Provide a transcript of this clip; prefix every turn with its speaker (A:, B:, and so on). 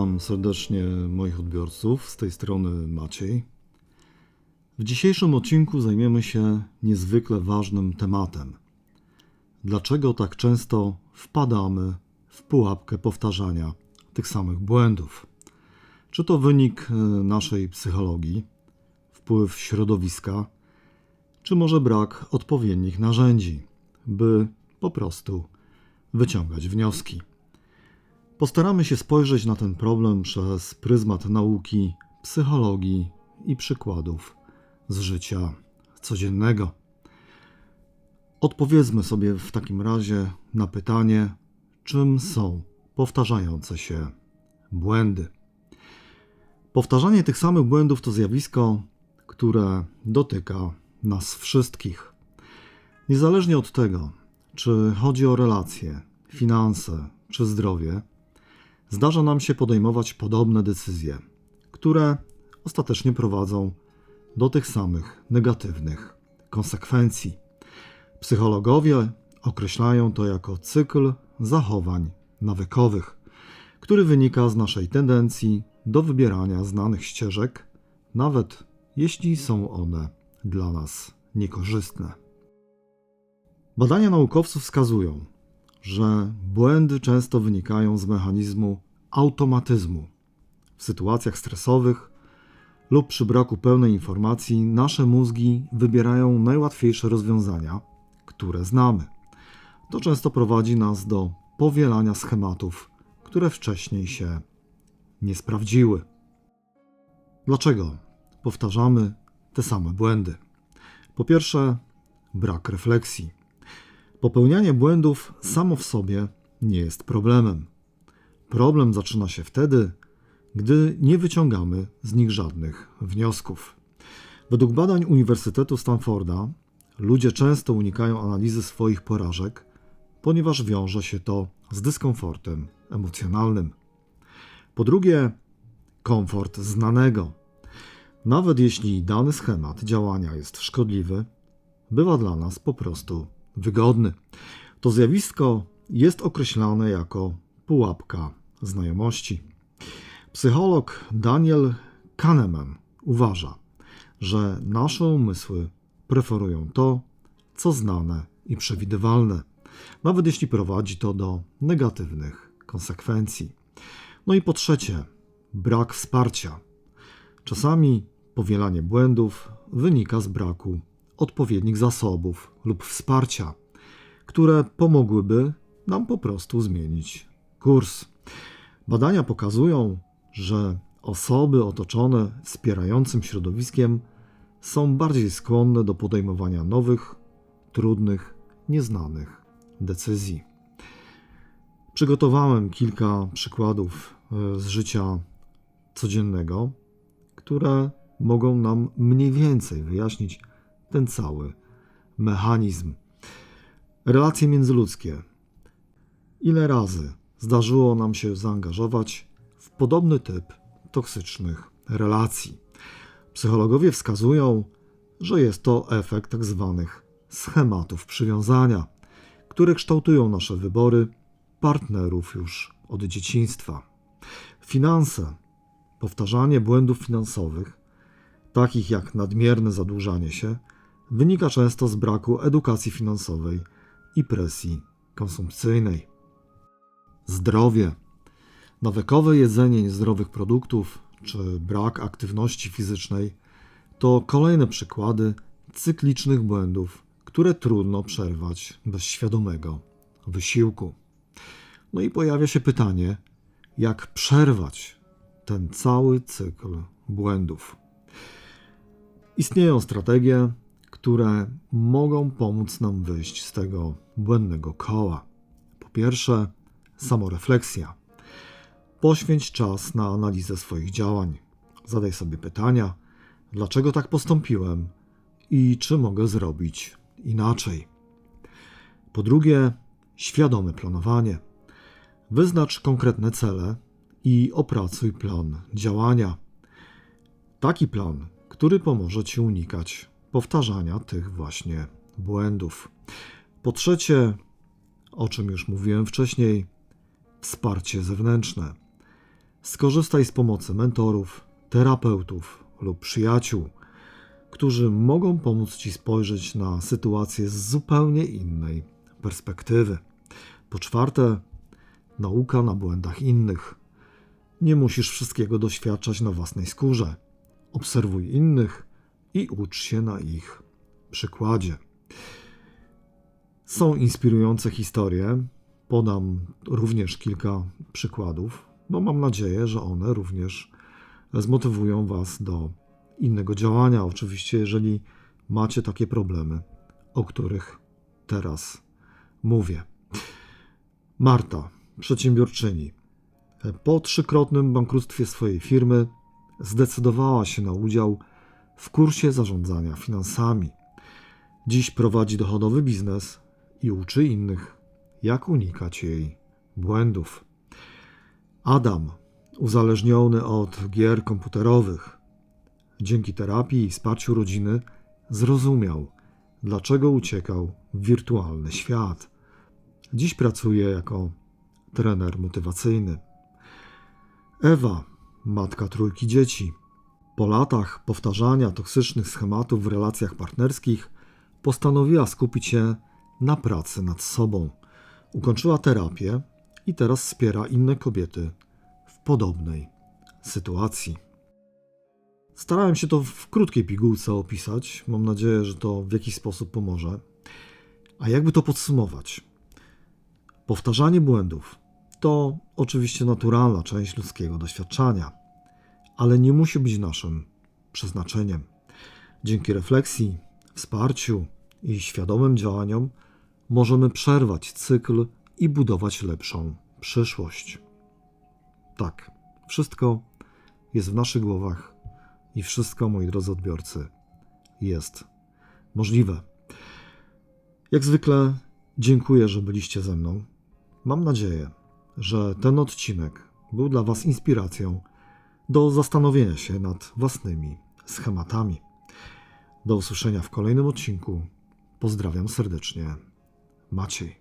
A: Witam serdecznie moich odbiorców. Z tej strony Maciej. W dzisiejszym odcinku zajmiemy się niezwykle ważnym tematem. Dlaczego tak często wpadamy w pułapkę powtarzania tych samych błędów? Czy to wynik e, naszej psychologii, wpływ środowiska, czy może brak odpowiednich narzędzi, by po prostu wyciągać wnioski? Postaramy się spojrzeć na ten problem przez pryzmat nauki, psychologii i przykładów z życia codziennego. Odpowiedzmy sobie w takim razie na pytanie, czym są powtarzające się błędy. Powtarzanie tych samych błędów to zjawisko, które dotyka nas wszystkich. Niezależnie od tego, czy chodzi o relacje, finanse czy zdrowie, zdarza nam się podejmować podobne decyzje, które ostatecznie prowadzą do tych samych negatywnych konsekwencji. Psychologowie określają to jako cykl zachowań nawykowych, który wynika z naszej tendencji do wybierania znanych ścieżek, nawet jeśli są one dla nas niekorzystne. Badania naukowców wskazują, że błędy często wynikają z mechanizmu automatyzmu. W sytuacjach stresowych lub przy braku pełnej informacji nasze mózgi wybierają najłatwiejsze rozwiązania, które znamy. To często prowadzi nas do powielania schematów, które wcześniej się nie sprawdziły. Dlaczego powtarzamy te same błędy? Po pierwsze, brak refleksji. Popełnianie błędów samo w sobie nie jest problemem. Problem zaczyna się wtedy, gdy nie wyciągamy z nich żadnych wniosków. Według badań Uniwersytetu Stanforda ludzie często unikają analizy swoich porażek, ponieważ wiąże się to z dyskomfortem emocjonalnym. Po drugie, komfort znanego. Nawet jeśli dany schemat działania jest szkodliwy, bywa dla nas po prostu wygodny. To zjawisko jest określane jako pułapka znajomości. Psycholog Daniel Kahneman uważa, że nasze umysły preferują to, co znane i przewidywalne, nawet jeśli prowadzi to do negatywnych konsekwencji. No i po trzecie, brak wsparcia. Czasami powielanie błędów wynika z braku odpowiednich zasobów lub wsparcia, które pomogłyby nam po prostu zmienić kurs. Badania pokazują, że osoby otoczone wspierającym środowiskiem są bardziej skłonne do podejmowania nowych, trudnych, nieznanych decyzji. Przygotowałem kilka przykładów e, z życia codziennego, które mogą nam mniej więcej wyjaśnić ten cały mechanizm. Relacje międzyludzkie. Ile razy zdarzyło nam się zaangażować w podobny typ toksycznych relacji? Psychologowie wskazują, że jest to efekt tzw. Tak schematów przywiązania, które kształtują nasze wybory partnerów już od dzieciństwa. Finanse, powtarzanie błędów finansowych, takich jak nadmierne zadłużanie się, wynika często z braku edukacji finansowej i presji konsumpcyjnej. Zdrowie. Nawykowe jedzenie niezdrowych produktów czy brak aktywności fizycznej to kolejne przykłady cyklicznych błędów, które trudno przerwać bez świadomego wysiłku. No i pojawia się pytanie, jak przerwać ten cały cykl błędów. Istnieją strategie, które mogą pomóc nam wyjść z tego błędnego koła. Po pierwsze, samorefleksja. Poświęć czas na analizę swoich działań. Zadaj sobie pytania, dlaczego tak postąpiłem i czy mogę zrobić inaczej. Po drugie, świadome planowanie. Wyznacz konkretne cele i opracuj plan działania. Taki plan, który pomoże ci unikać powtarzania tych właśnie błędów. Po trzecie, o czym już mówiłem wcześniej, wsparcie zewnętrzne. Skorzystaj z pomocy mentorów, terapeutów lub przyjaciół, którzy mogą pomóc Ci spojrzeć na sytuację z zupełnie innej perspektywy. Po czwarte, nauka na błędach innych. Nie musisz wszystkiego doświadczać na własnej skórze. Obserwuj innych i ucz się na ich przykładzie. Są inspirujące historie. Podam również kilka przykładów, bo mam nadzieję, że one również zmotywują Was do innego działania. Oczywiście, jeżeli macie takie problemy, o których teraz mówię. Marta, przedsiębiorczyni, po trzykrotnym bankructwie swojej firmy zdecydowała się na udział w kursie zarządzania finansami. Dziś prowadzi dochodowy biznes i uczy innych, jak unikać jej błędów. Adam, uzależniony od gier komputerowych, dzięki terapii i wsparciu rodziny, zrozumiał, dlaczego uciekał w wirtualny świat. Dziś pracuje jako trener motywacyjny. Ewa, matka trójki dzieci, po latach powtarzania toksycznych schematów w relacjach partnerskich, postanowiła skupić się na pracy nad sobą. Ukończyła terapię i teraz wspiera inne kobiety w podobnej sytuacji. Starałem się to w krótkiej pigułce opisać. Mam nadzieję, że to w jakiś sposób pomoże. A jakby to podsumować? Powtarzanie błędów to oczywiście naturalna część ludzkiego doświadczenia, ale nie musi być naszym przeznaczeniem. Dzięki refleksji, wsparciu i świadomym działaniom możemy przerwać cykl i budować lepszą przyszłość. Tak, wszystko jest w naszych głowach i wszystko, moi drodzy odbiorcy, jest możliwe. Jak zwykle dziękuję, że byliście ze mną. Mam nadzieję, że ten odcinek był dla Was inspiracją do zastanowienia się nad własnymi schematami. Do usłyszenia w kolejnym odcinku. Pozdrawiam serdecznie. Maciej.